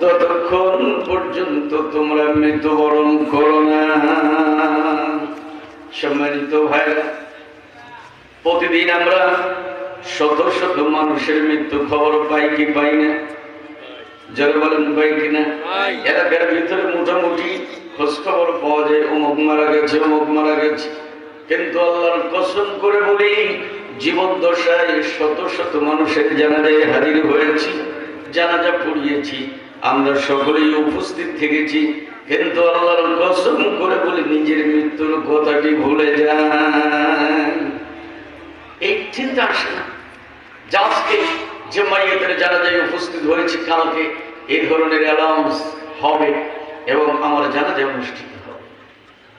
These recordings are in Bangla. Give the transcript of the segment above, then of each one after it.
ততক্ষণ পর্যন্ত তোমরা মৃত্যুবরণ করো না সম্মানিত ভাইরা প্রতিদিন আমরা শত শত মানুষের মৃত্যু খবর পাই কি পাই না? যারা বলেন পাই কিনা এলাকার ভিতরে মোটামুটি খোঁজ খবর পাওয়া যায় অমুক মারা গেছে অমুক মারা গেছে। কিন্তু আল্লাহর কসম করে বলি জীবন দশায় শত শত মানুষের জানাজায় হাজির হয়েছি জানাজা পড়িয়েছি। আমরা সকলেই উপস্থিত থেকেছি। কিন্তু আল্লাহর কসম করে বলি, নিজের মৃত্যুর কথাটি ভুলে যান। আসে না। যে যে মাইয়েদের যারা যাই উপস্থিত হয়েছে, কালকে এই ধরনের অ্যালাউন্স হবে এবং আমার জানা যায় অনুষ্ঠিত হবে।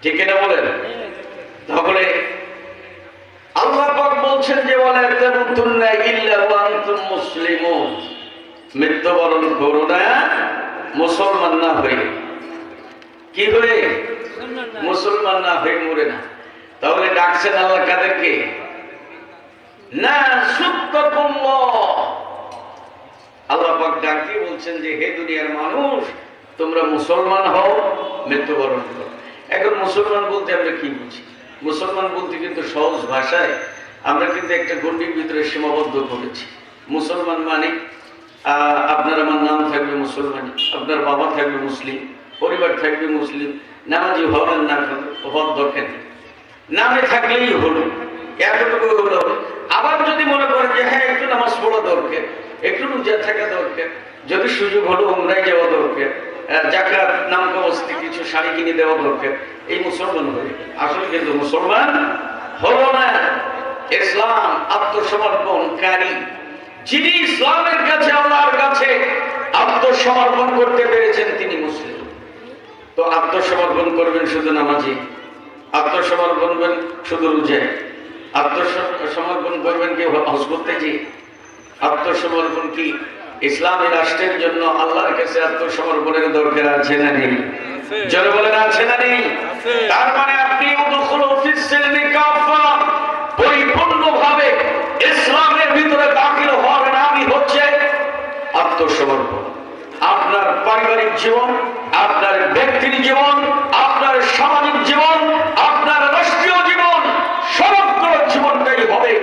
ঠিক এটা বলেন? তাহলে আল্লাহ বলছেন যে বলে তামুতুন্না ইল্লা ওয়া আনতুম মুসলিমুন। মৃত্যুবরণ করো না মুসলমান না হয়ে। কি হয়ে? মুসলমান না হয়ে। মরে না। তাহলে ডাকছেন আল্লাহ কাদেরকে? না সুত্তাকুল্লাহ আল্লাহ পাক ডাক বলছেন যে হে দুনিয়ার মানুষ তোমরা মুসলমান হও মৃত্যুবরণ করো। এখন মুসলমান বলতে আমরা কি বুঝি? মুসলমান বলতে কিন্তু সহজ ভাষায় আমরা কিন্তু একটা গণ্ডির ভিতরে সীমাবদ্ধ করেছি। মুসলমান মানে আপনার আমার নাম থাকবে মুসলমান, আপনার বাবা থাকবে মুসলিম, পরিবার থাকবে মুসলিম, নামাজি হবেন না হওয়ার দরকার নেই। নামে থাকলেই হলো, এতটুকু হলো। আবার যদি মনে করেন যে হ্যাঁ একটু নামাজ পড়া দরকার, একটু রোজা থাকা দরকার, যদি সুযোগ হলো ওমরাই যাওয়া দরকার জাকাত, নাম কবস্তি, কিছু শাড়ি কিনে দেওয়া দরকার, এই মুসলমান হয়ে আসলে কিন্তু মুসলমান হলো না। ইসলাম আত্মসমর্পণকারী। যিনি ইসলামের কাছে আল্লাহর কাছে আত্মসমর্পণ করতে পেরেছেন তিনি মুসলিম। তো আত্মসমর্পণ করবেন শুধু নামাজি আত্মসমর্পণ করবেন শুধু রোজায় আত্মসমর্পণ করবেন কি হজ করতে যে আত্মসমর্পণ কি ইসলামী রাষ্ট্রের জন্য আল্লাহর কাছে আত্মসমর্পণের দরকার আছে না নেই? বলেন আছে না নেই? তার মানে আপনি উদখুলু ফিস সিলমি কাফা পরিপূর্ণভাবে ইসলামের ভিতরে দাখিল হওয়ার নামই হচ্ছে আত্মসমর্পণ আপনার পারিবারিক জীবন আপনার ব্যক্তির জীবন, আপনার সামাজিক জীবন, আপনার রাষ্ট্রীয় জীবন, সমগ্র জীবনটাই হবে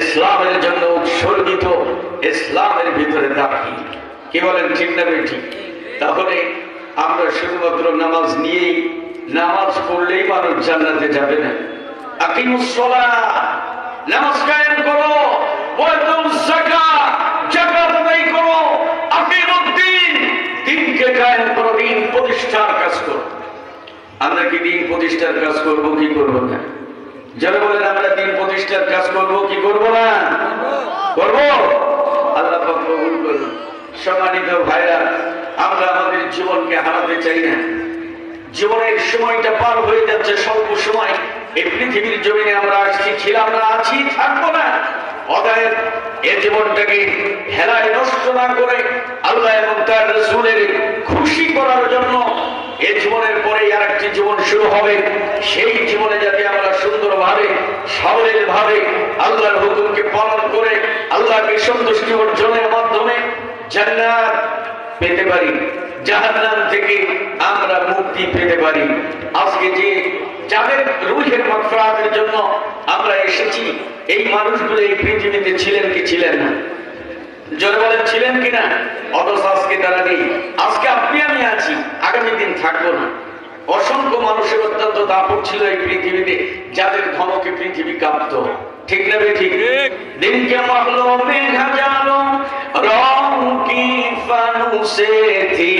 ইসলামের জন্য উৎসর্গিত, ইসলামের ভিতরে দাখি কি বলেন, ঠিক না ঠিক তাহলে আমরা শুধুমাত্র নামাজ নিয়েই, নামাজ পড়লেই মানুষ জান্নাতে যাবে না। আকিমুসসালাহ নামাজ কায়েম করো ওয়াতুস যাকাত যাকাত আদায় করো আকিমুদ্দিন দিনকে কায়েম করো দিন প্রতিষ্ঠার কাজ করো আমরা কি দিন প্রতিষ্ঠার কাজ করব, কি করব না? যারা বলেন, আমরা দিন প্রতিষ্ঠার কাজ করব, কি করব না? করব। আল্লাহ কবুল করুন। সম্মানিত ভাইরা, আমরা আমাদের জীবনকে হারাতে চাই না। জীবনের সময়টা পার হয়ে যাচ্ছে, স্বল্প সময়। এই পৃথিবীর জমিনে আমরা আসছি, ছিলাম না, আছি, থাকব না। অতএব এ জীবনটাকে হেলায় নষ্ট না করে আল্লাহ এবং তার রসুলের খুশি করার জন্য এ জীবনের পরে আর একটি জীবন শুরু হবে। সেই জীবনে যাতে আমরা সুন্দরভাবে সাবলীল ভাবে আল্লাহর হুকুমকে পালন করে আল্লাহকে সন্তুষ্টি অর্জনের মাধ্যমে জান্নাত পেতে পারি, জাহান্নাম থেকে আমরা মুক্তি পেতে পারি। আজকে যে যাদের রুহের মাত্রাতের জন্য আমরা এসেছি, এই মানুষগুলো এই পৃথিবীতে ছিলেন কি ছিলেন না? বলেন ছিলেন কিনা? অথচ আজকে তারা নেই। আজকে আপনি আমি আছি আগামী দিন থাকব না। অসংখ্য মানুষের অত্যন্ত দাপট ছিল এই পৃথিবীতে যাদের ধমকে পৃথিবী কাঁপত। ঠিক না ঠিক। দিন কে মহলো মেঘা জানো রং কি ফানুসে থি